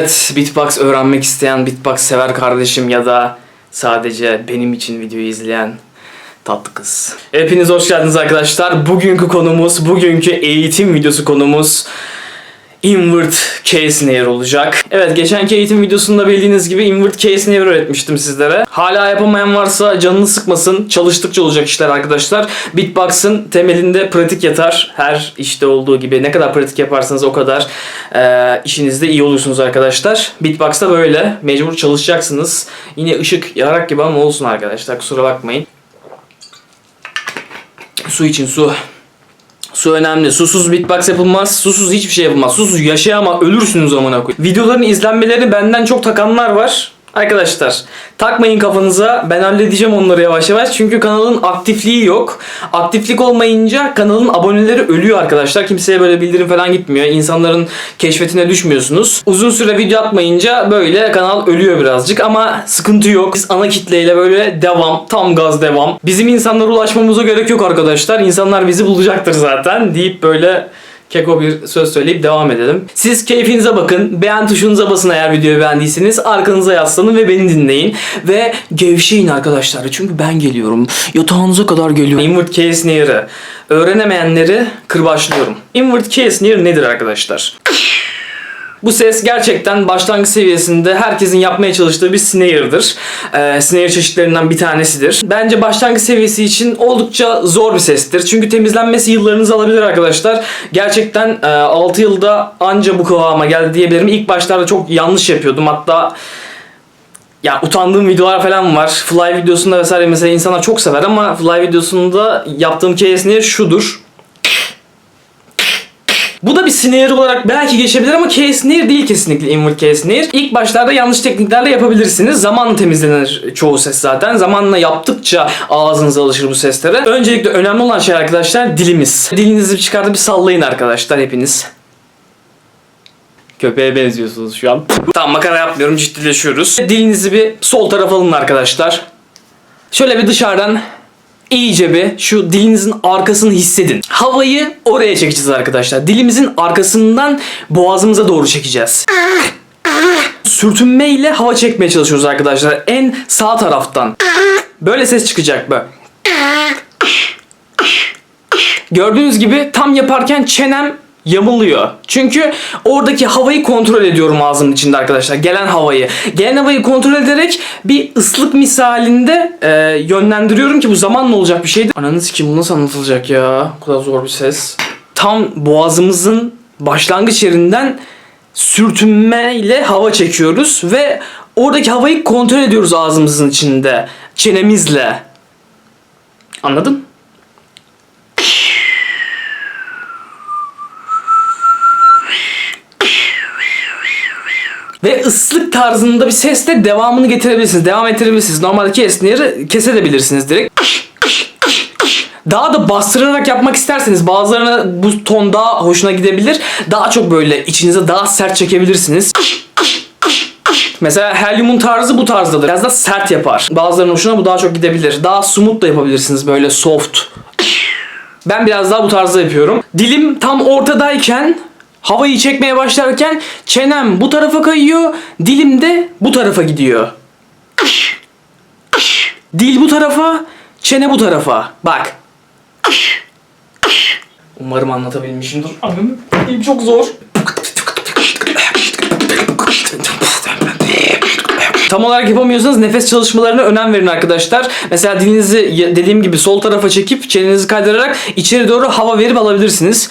Evet, beatbox öğrenmek isteyen beatbox sever kardeşim ya da sadece benim için videoyu izleyen tatlı kız. Hepiniz hoş geldiniz arkadaşlar. Bugünkü konumuz, bugünkü eğitim videosu konumuz Invert Case Snare olacak. Evet geçenki eğitim videosunda bildiğiniz gibi Invert Case Snare öğretmiştim sizlere. Hala yapamayan varsa canını sıkmasın. Çalıştıkça olacak işler arkadaşlar. Beatbox'ın temelinde pratik yatar. Her işte olduğu gibi ne kadar pratik yaparsanız o kadar e, işinizde iyi olursunuz arkadaşlar. Beatbox'ta böyle. Mecbur çalışacaksınız. Yine ışık yararak gibi ama olsun arkadaşlar. Kusura bakmayın. Su için su. Su önemli. Susuz beatbox yapılmaz. Susuz hiçbir şey yapılmaz. Susuz yaşayama ölürsünüz amına koyayım. Videoların izlenmelerini benden çok takanlar var. Arkadaşlar takmayın kafanıza ben halledeceğim onları yavaş yavaş çünkü kanalın aktifliği yok. Aktiflik olmayınca kanalın aboneleri ölüyor arkadaşlar. Kimseye böyle bildirim falan gitmiyor. İnsanların keşfetine düşmüyorsunuz. Uzun süre video atmayınca böyle kanal ölüyor birazcık ama sıkıntı yok. Biz ana kitleyle böyle devam, tam gaz devam. Bizim insanlara ulaşmamıza gerek yok arkadaşlar. İnsanlar bizi bulacaktır zaten deyip böyle keko bir söz söyleyip devam edelim. Siz keyfinize bakın. Beğen tuşunuza basın eğer videoyu beğendiyseniz. Arkanıza yaslanın ve beni dinleyin. Ve gevşeyin arkadaşlar. Çünkü ben geliyorum. Yatağınıza kadar geliyorum. Invert Case Snare'ı öğrenemeyenleri kırbaçlıyorum. Invert Case Snare nedir arkadaşlar? Bu ses gerçekten başlangıç seviyesinde herkesin yapmaya çalıştığı bir snare'dır. Ee, snare çeşitlerinden bir tanesidir. Bence başlangıç seviyesi için oldukça zor bir sestir. Çünkü temizlenmesi yıllarınızı alabilir arkadaşlar. Gerçekten e, 6 yılda anca bu kıvama geldi diyebilirim. İlk başlarda çok yanlış yapıyordum. Hatta ya utandığım videolar falan var. Fly videosunda vesaire mesela insanlar çok sever ama Fly videosunda yaptığım snare şudur. Bir snare olarak belki geçebilir ama case snare değil kesinlikle invert case snare. İlk başlarda yanlış tekniklerle yapabilirsiniz. Zamanla temizlenir çoğu ses zaten. Zamanla yaptıkça ağzınız alışır bu seslere. Öncelikle önemli olan şey arkadaşlar dilimiz. Dilinizi çıkartıp bir sallayın arkadaşlar hepiniz. Köpeğe benziyorsunuz şu an. tamam makara yapmıyorum ciddileşiyoruz. Dilinizi bir sol tarafa alın arkadaşlar. Şöyle bir dışarıdan iyice bir şu dilinizin arkasını hissedin. Havayı oraya çekeceğiz arkadaşlar. Dilimizin arkasından boğazımıza doğru çekeceğiz. Sürtünme ile hava çekmeye çalışıyoruz arkadaşlar. En sağ taraftan. Böyle ses çıkacak böyle. Gördüğünüz gibi tam yaparken çenem yamuluyor. Çünkü oradaki havayı kontrol ediyorum ağzımın içinde arkadaşlar. Gelen havayı. Gelen havayı kontrol ederek bir ıslık misalinde e, yönlendiriyorum ki bu zamanla olacak bir şeydi. Ananı sikeyim bu nasıl anlatılacak ya? O kadar zor bir ses. Tam boğazımızın başlangıç yerinden sürtünmeyle hava çekiyoruz ve oradaki havayı kontrol ediyoruz ağzımızın içinde. Çenemizle. Anladın? Ve ıslık tarzında bir sesle devamını getirebilirsiniz. Devam ettirebilirsiniz. Normaldeki esneri kesebilirsiniz direkt. Daha da bastırarak yapmak isterseniz bazılarına bu ton daha hoşuna gidebilir. Daha çok böyle içinize daha sert çekebilirsiniz. Mesela helyumun tarzı bu tarzdadır. Biraz da sert yapar. Bazılarının hoşuna bu daha çok gidebilir. Daha smooth da yapabilirsiniz böyle soft. Ben biraz daha bu tarzda yapıyorum. Dilim tam ortadayken havayı çekmeye başlarken çenem bu tarafa kayıyor, dilim de bu tarafa gidiyor. Dil bu tarafa, çene bu tarafa. Bak. Umarım anlatabilmişimdir. Anladın Dilim çok zor. Tam olarak yapamıyorsanız nefes çalışmalarına önem verin arkadaşlar. Mesela dilinizi dediğim gibi sol tarafa çekip çenenizi kaydırarak içeri doğru hava verip alabilirsiniz.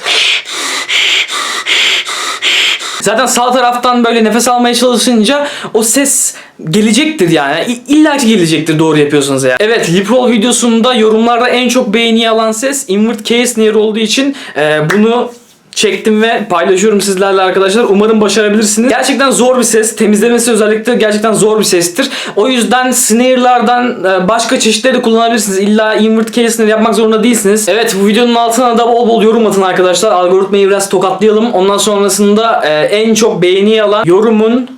Zaten sağ taraftan böyle nefes almaya çalışınca o ses gelecektir yani. İlla ki gelecektir doğru yapıyorsanız eğer. Evet Liprol videosunda yorumlarda en çok beğeni alan ses Invert Case Snare olduğu için e, bunu çektim ve paylaşıyorum sizlerle arkadaşlar. Umarım başarabilirsiniz. Gerçekten zor bir ses. Temizlemesi özellikle gerçekten zor bir sestir. O yüzden snare'lardan e, başka çeşitleri de kullanabilirsiniz. İlla invert case snare yapmak zorunda değilsiniz. Evet bu videonun altına da bol bol yorum atın arkadaşlar. Algoritmayı biraz tokatlayalım. Ondan sonrasında e, en çok beğeni alan yorumun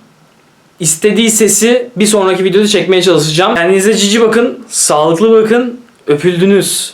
istediği sesi bir sonraki videoda çekmeye çalışacağım. Kendinize cici bakın. Sağlıklı bakın. Öpüldünüz.